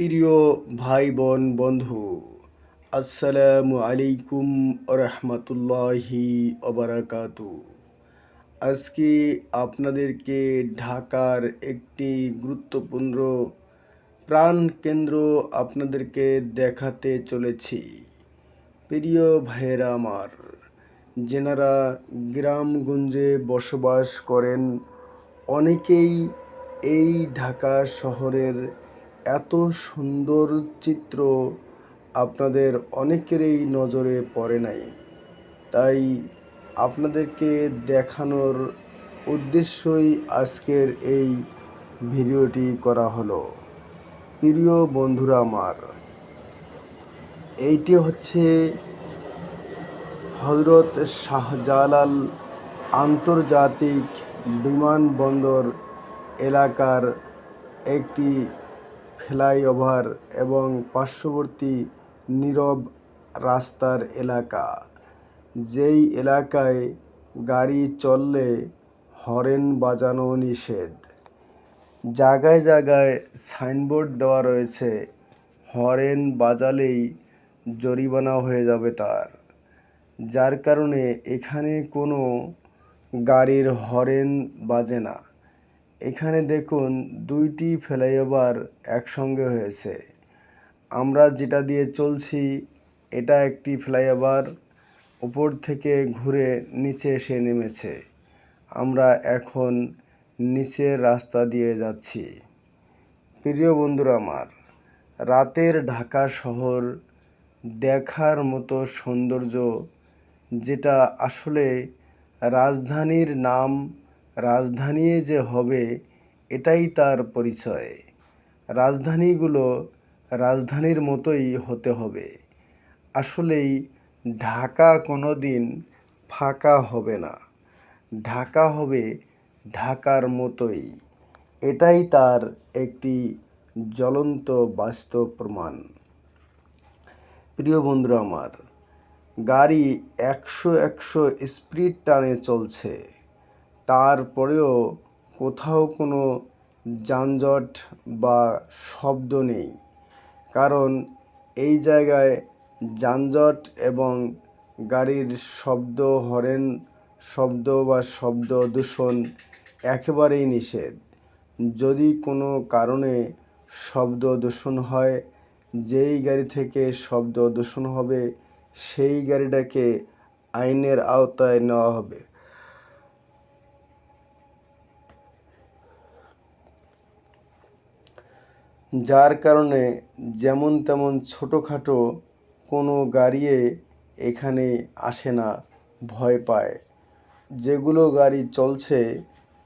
প্রিয় ভাই বোন বন্ধু, আসসালামু আলাইকুম রহমতুল্লাহি ওবরাকাতু আজকে আপনাদেরকে ঢাকার একটি গুরুত্বপূর্ণ প্রাণ কেন্দ্র আপনাদেরকে দেখাতে চলেছি। প্রিয় ভাইয়েরা আমার, যেনারা গ্রামগঞ্জে বসবাস করেন, অনেকেই এই ঢাকা শহরের এত সুন্দর চিত্র আপনাদের অনেকেরই নজরে পড়ে নাই। তাই আপনাদেরকে দেখানোর উদ্দেশ্যই আজকের এই ভিডিওটি করা হলো। প্রিয় বন্ধুরা আমার, এইটি হচ্ছে হজরত শাহজালাল আন্তর্জাতিক বিমানবন্দর এলাকার একটি ফ্লাইওভার এবং পার্শ্ববর্তী নীরব রাস্তার এলাকা। যেই এলাকায় গাড়ি চললে হরেন বাজানো নিষেধ। জায়গায় জায়গায় সাইনবোর্ড দেওয়া রয়েছে, হরেন বাজালেই জরিমানা হয়ে যাবে তার। যার কারণে এখানে কোনো গাড়ির হরেন বাজে না। এখানে দেখুন দুইটি ফ্লাইওভার একসঙ্গে হয়েছে। আমরা যেটা দিয়ে চলছি, এটা একটি ফ্লাইওভার উপর থেকে ঘুরে নিচে এসে নেমেছে। আমরা এখন নিচের রাস্তা দিয়ে যাচ্ছি। প্রিয় বন্ধুরা আমার, রাতের ঢাকা শহর দেখার মতো সৌন্দর্য, যেটা আসলে রাজধানীর নাম রাজধানী যে হবে, এটাই তার পরিচয়। রাজধানীগুলো রাজধানীর মতোই হতে হবে। আসলেই ঢাকা কোনো দিন ফাঁকা হবে না। ঢাকা হবে ঢাকার মতোই। এটাই তার একটি জ্বলন্ত বাস্তব প্রমাণ। প্রিয় বন্ধুরা আমার, গাড়ি একশো একশো স্পিড টানে চলছে। তারপরেও কোথাও কোনো যানজট বা শব্দ নেই। কারণ এই জায়গায় যানজট এবং গাড়ির শব্দ, হরেন শব্দ বা শব্দ দূষণ একেবারেই নিষেধ। যদি কোনো কারণে শব্দ দূষণ হয়, যেই গাড়ি থেকে শব্দ দূষণ হবে, সেই গাড়িটাকে আইনের আওতায় নেওয়া হবে। যার কারণে যেমন তেমন ছোটোখাটো কোনো গাড়িয়ে এখানে আসে না, ভয় পায়। যেগুলো গাড়ি চলছে,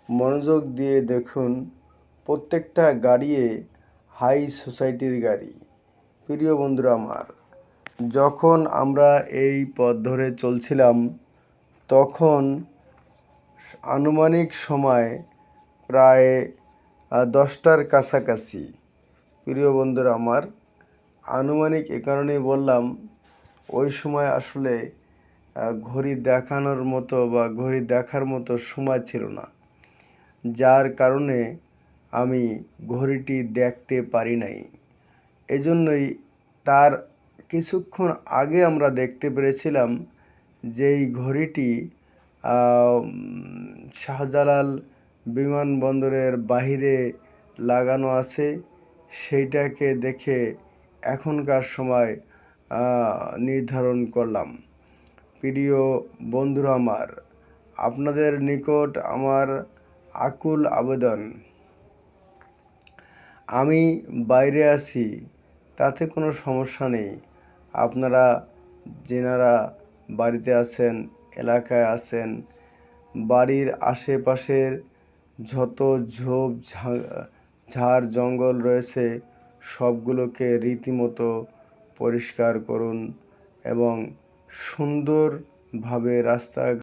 মনোযোগ দিয়ে দেখুন, প্রত্যেকটা গাড়িয়ে হাই সোসাইটির গাড়ি। প্রিয় বন্ধুরা আমার, যখন আমরা এই পথ ধরে চলছিলাম, তখন আনুমানিক সময় প্রায় দশটার কাছাকাছি প্রিয় বন্ধুরা, আমার আনুমানিক এ কারণেই বললাম, ওই সময় আসলে ঘড়ি দেখানোর মতো বা ঘড়ি দেখার মতো সময় ছিল না। যার কারণে আমি ঘড়িটি দেখতে পারি নাই। এজন্যই তার কিছুক্ষণ আগে আমরা দেখতে পেরেছিলাম যেই ঘড়িটি শাহজালাল বিমানবন্দরের বাহিরে লাগানো আছে। সেইটাকে দেখে এখনকার সময় নির্ধারণ করলাম। প্রিয় বন্ধুরা আমার, আপনাদের নিকট আমার আকুল আবেদন। আমি বাইরে আছি, তাতে কোনো সমস্যা নেই। আপনারা, যেনারা বাড়িতে আছেন, এলাকায় আছেন, বাড়ির আশেপাশের যত ঝোপ ঝাড় জঙ্গল রয়েছে সবগুলোকে রীতিমতো পরিষ্কার করুন এবং সুন্দরভাবে রাস্তা